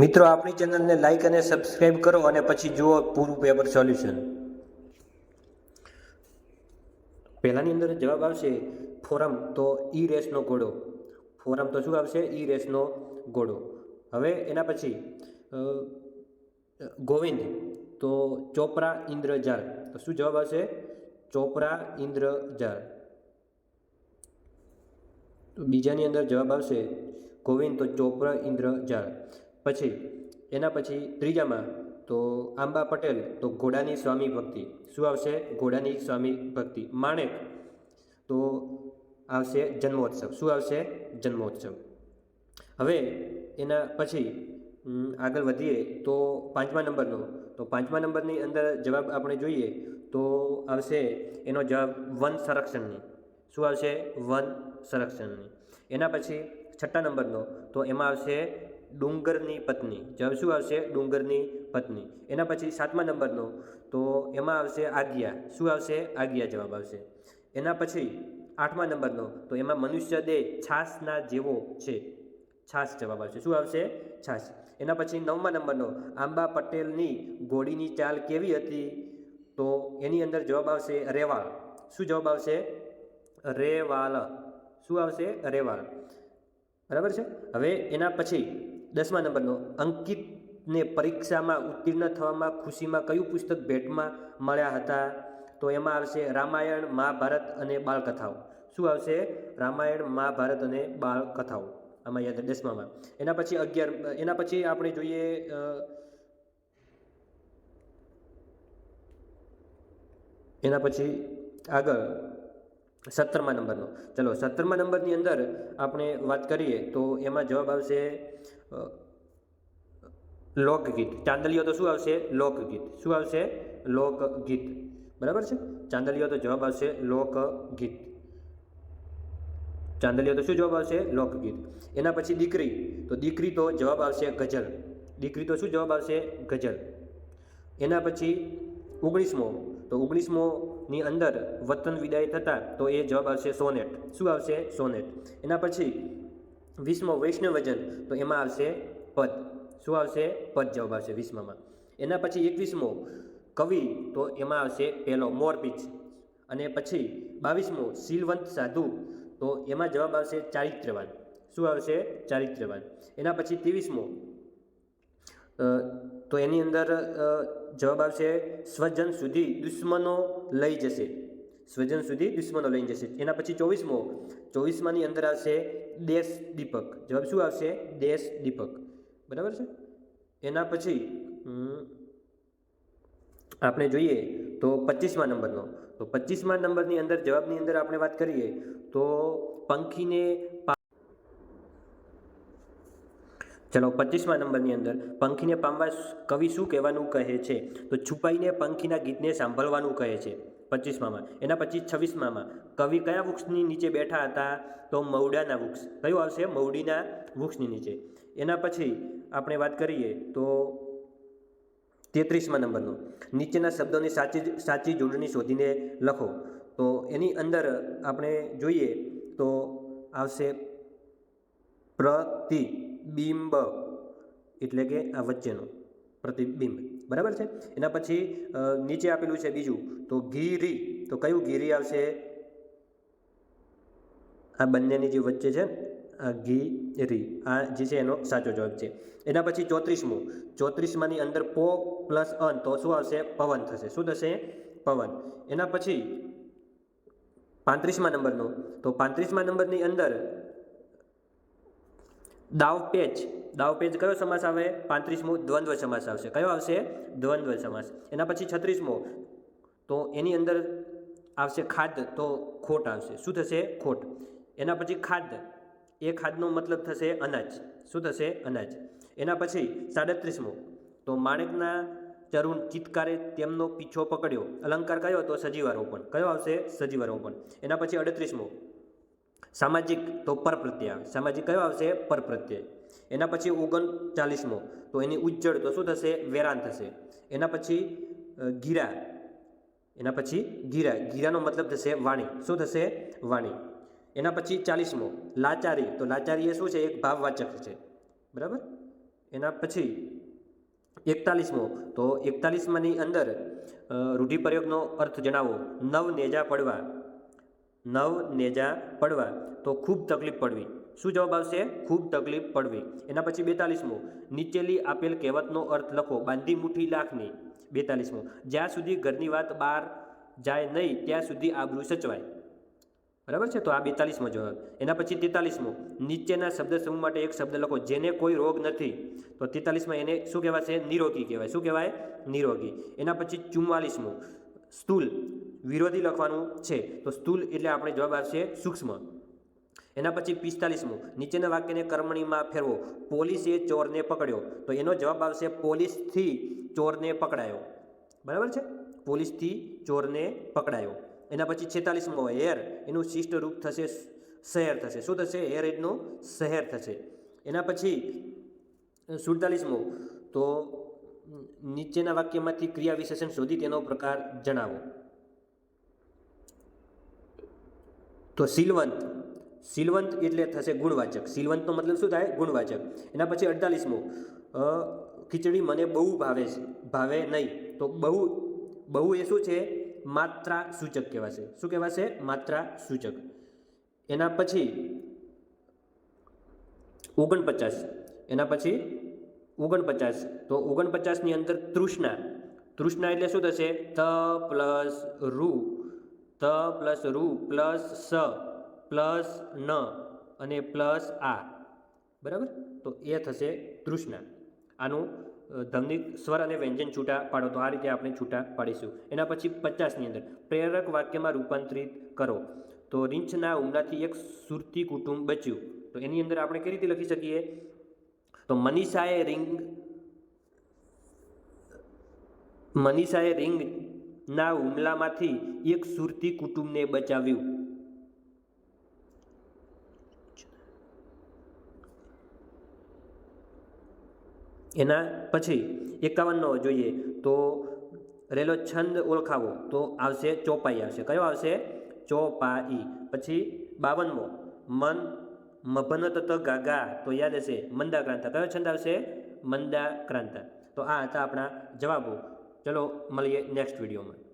મિત્રો, આપણી ચેનલને લાઈક અને સબસ્ક્રાઇબ કરો અને પછી જુઓ પૂરું પેપર સોલ્યુશન પહેલાંની અંદર જવાબ આવશે ફોરમ, તો ઈ રેસનો ઘોડો ફોરમ તો શું આવશે? ઈ રેસનો ઘોડો હવે એના પછી ગોવિંદ, તો ચોપરા ઇન્દ્રજાળ. તો શું જવાબ આવશે? ચોપરા ઇન્દ્રજાળ. બીજાની અંદર જવાબ આવશે ગોવિંદ, તો ચોપરા ઇન્દ્રજાળ. પછી, એના પછી ત્રીજામાં તો આંબા પટેલ, તો ઘોડાની સ્વામી ભક્તિ. શું આવશે? ઘોડાની સ્વામી ભક્તિ. માણેક, તો આવશે જન્મોત્સવ. શું આવશે? જન્મોત્સવ. હવે એના પછી આગળ વધીએ તો પાંચમા નંબરનો. તો પાંચમા નંબરની અંદર જવાબ આપણે જોઈએ તો આવશે એનો જવાબ વન સંરક્ષણની. શું આવશે? વન સંરક્ષણની. એના પછી છઠ્ઠા નંબરનો, તો એમાં આવશે ડુંગરની પત્ની. જવાબ શું આવશે? ડુંગરની પત્ની. એના પછી સાતમા નંબરનો, તો એમાં આવશે આજ્ઞા. શું આવશે? આજ્ઞા જવાબ આવશે. એના પછી આઠમા નંબરનો, તો એમાં મનુષ્ય દેહ છાસના જેવો છે. છાસ જવાબ આવશે. શું આવશે? છાસ. એના પછી નવમા નંબરનો, આંબા પટેલની ઘોડીની ચાલ કેવી હતી? તો એની અંદર જવાબ આવશે રેવાળ. શું જવાબ આવશે? રેવાલ શું આવશે? રેવાળ. બરાબર છે? હવે એના પછી દસમા નંબરનો, અંકિતને પરીક્ષામાં ઉત્તીર્ણ થવામાં ખુશીમાં કયું પુસ્તક ભેટમાં મળ્યા હતા? તો એમાં આવશે રામાયણ, મહાભારત અને બાળકથાઓ. શું આવશે? રામાયણ, મહાભારત અને બાળકથાઓ. આમાં યાદ દસમામાં. એના પછી અગિયાર, એના પછી આપણે જોઈએ એના પછી આગળ. સત્તરમા નંબરનો. ચલો, સત્તરમા નંબરની અંદર આપણે વાત કરીએ તો એમાં જવાબ આવશે લોકગીત. ચાંદલીઓ તો શું આવશે? લોકગીત. શું આવશે? લોકગીત. બરાબર છે? ચાંદલીઓ તો જવાબ આવશે લોકગીત. ચાંદલીઓ તો શું જવાબ આવશે? લોકગીત. એના પછી દીકરી. તો દીકરી તો જવાબ આવશે ગઝલ. દીકરી તો શું જવાબ આવશે? ગઝલ. એના પછી ઓગણીસમો. તો ઓગણીસમોની અંદર વતન વિદાય થતાં તો એ જવાબ આવશે સોનેટ. શું આવશે? સોનેટ. એના પછી વીસમો વૈષ્ણવજન તો એમાં આવશે પદ. શું આવશે? પદ જવાબ આવશે વીસમામાં. એના પછી એકવીસમો કવિ, તો એમાં આવશે પહેલો મોરપીચ. અને પછી બાવીસમો શીલવંત સાધુ, તો એમાં જવાબ આવશે ચારિત્ર્યવાન. શું આવશે? ચારિત્ર્યવાન. એના પછી ત્રેવીસમો તો એની અંદર જવાબ આવશે, સ્વજન સુધી દુશ્મનો લઈ જશે. સ્વજન સુધી દુશ્મનો લઈ જશે. એના પછી ચોવીસમો, ચોવીસમાની અંદર આવશે દેશ દીપક. જવાબ શું આવશે? દેશ દીપક. બરાબર છે? એના પછી આપણે જોઈએ તો પચીસમા નંબરનો. તો પચીસમા નંબરની અંદર, જવાબની અંદર આપણે વાત કરીએ તો પંખીને ચલો પચીસમા નંબરની અંદર પંખીને પામવા કવિ શું કહેવાનું કહે છે? તો છુપાઈને પંખીના ગીતને સાંભળવાનું કહે છે પચીસમામાં. એના પછી છવ્વીસમામાં. કવિ કયા વૃક્ષની નીચે બેઠા હતા? તો મવડાના વૃક્ષ. કયું આવશે? મવડીના વૃક્ષની નીચે. એના પછી આપણે વાત કરીએ તો તેત્રીસમા નંબરનો. નીચેના શબ્દોની સાચી સાચી જોડણી શોધીને લખો. તો એની અંદર આપણે જોઈએ તો આવશે પ્રતિબિંબ એટલે કે આ વચ્ચેનું પ્રતિબિંબ. બરાબર છે? એના પછી નીચે આપેલું છે બીજું, તો ગીરી. તો કયું ગીરી આવશે? આ બંનેની જે વચ્ચે છે, આ આ ગીરી. આ જે છે એનો સાચો જવાબ છે. એના પછી ચોત્રીસમું. ચોત્રીસમાંની અંદર પો પ્લસ અન, તો શું આવશે? પવન થશે. શું થશે? પવન. એના પછી પાંત્રીસમા નંબરનો. તો પાંત્રીસમા નંબરની અંદર દાવપેચ દાવપેચ કયો સમાસ આવે? પાંત્રીસમો દ્વંદ્વ સમાસ આવશે. કયો આવશે? દ્વંદ્વ સમાસ. એના પછી છત્રીસમો. તો એની અંદર આવશે ખાદ તો ખોટ આવશે. શું થશે? ખોટ. એના પછી ખાદ એ ખાદનો મતલબ થશે અનાજ. શું થશે? અનાજ. એના પછી સાડત્રીસમો. તો માણેકના ચરુણ ચિત્કારે તેમનો પીછો પકડ્યો. અલંકાર કયો તો સજીવારોપણ કયો આવશે? સજીવારોપણ એના પછી અડત્રીસમો. સામાજિક, તો પરપ્રત્યય સામાજિક કયો આવશે? પરપ્રત્યય. એના પછી ઓગણચાલીસમો. તો એની ઉજ્જડ તો શું થશે? વેરાન થશે. એના પછી ગીરા. એના પછી ગીરા. ગીરાનો મતલબ થશે વાણી. શું થશે? વાણી. એના પછી ચાલીસમો. લાચારી. તો લાચારી એ શું છે? એક ભાવવાચક છે. બરાબર? એના પછી એકતાલીસમો. તો એકતાલીસમાંની અંદર રૂઢિપ્રયોગનો અર્થ જણાવો. નવ નેજા પડવા. નવ નેજા પડવા તો ખૂબ તકલીફ પડવી. શું જવાબ આવશે? ખૂબ તકલીફ પડવી. એના પછી બેતાલીસમો. નીચેલી આપેલ કહેવતનો અર્થ લખો. બાંધી મુઠ્ઠી લાખની. બેતાલીસમો. જ્યાં સુધી ઘરની વાત બહાર જાય નહીં, ત્યાં સુધી આબરૂ સચવાય. બરાબર છે? તો આ બેતાલીસમો જવાબ. એના પછી તેતાલીસમો. નીચેના શબ્દ સમૂહ માટે એક શબ્દ લખો. જેને કોઈ રોગ નથી. તો તેતાલીસમાં એને શું કહેવાશે? નિરોગી કહેવાય. શું કહેવાય? નિરોગી. એના પછી ચુમ્માલીસમો. સ્થૂલ. વિરોધી લખવાનું છે. તો સ્થૂલ એટલે આપણે જવાબ આવશે સૂક્ષ્મ. એના પછી પિસ્તાલીસમું. નીચેના વાક્યને કર્મણીમાં ફેરવો. પોલીસે ચોરને પકડ્યો. તો એનો જવાબ આવશે પોલીસથી ચોરને પકડાયો. બરાબર છે? પોલીસથી ચોરને પકડાયો. એના પછી છેતાલીસમો હેર. એનું શિષ્ટ રૂપ થશે શહેર થશે. શું થશે? હેર એડનું શહેર થશે. એના પછી સુડતાલીસમો. તો નીચેના વાક્યમાંથી ક્રિયા વિશેષણ શોધી તેનો પ્રકાર જણાવો. તો સિલવંત. સિલવંત એટલે થશે ગુણવાચક. સિલવંતનો મતલબ શું થાય? ગુણવાચક. એના પછી અડતાલીસમો. ખીચડી મને બહુ ભાવે છે. ભાવે નહીં. તો બહુ બહુ એ શું છે? માત્રા સૂચક કહેવાશે. શું કહેવાશે? માત્રા સૂચક એના પછી ઓગણપચાસ. એના પછી ઓગણપચાસ. તો ઓગણપચાસની અંદર તૃષ્ણા. તૃષ્ણા એટલે શું થશે? ત પ્લસ રૂ. ત પ્લસ રૂ પ્લસ સ પ્લસ ન અને પ્લસ આ. બરાબર? તો એ થશે તૃષ્ણા. આનું અ, ધમનિક સ્વર અને વ્યંજન છૂટા પાડો તો આ રીતે આપણે છૂટા પાડીશું. એના પછી પચાસની અંદર પ્રેરક વાક્યમાં રૂપાંતરિત કરો. તો રીંછના હુમલાથી એક સુરતી કુટુંબ બચ્યું. તો એની અંદર આપણે કઈ રીતે લખી શકીએ? તો મનીષાએ રિંગ મનીષાએ રિંગના હુમલામાંથી એક સુરતી કુટુંબને બચાવ્યું. એના પછી એકાવનનો જોઈએ તો રહેલો છંદ ઓળખાવો. તો આવશે ચોપાઈ આવશે. કયો આવશે? ચોપાઈ. પછી બાવનમો, મન મભનત ત ગાગા. તો યાદ હશે મંદાક્રાંતા. કયો છંદ આવશે? મંદાક્રાંતા. તો આ હતા આપણા જવાબો. ચલો મળીએ નેક્સ્ટ વિડીયોમાં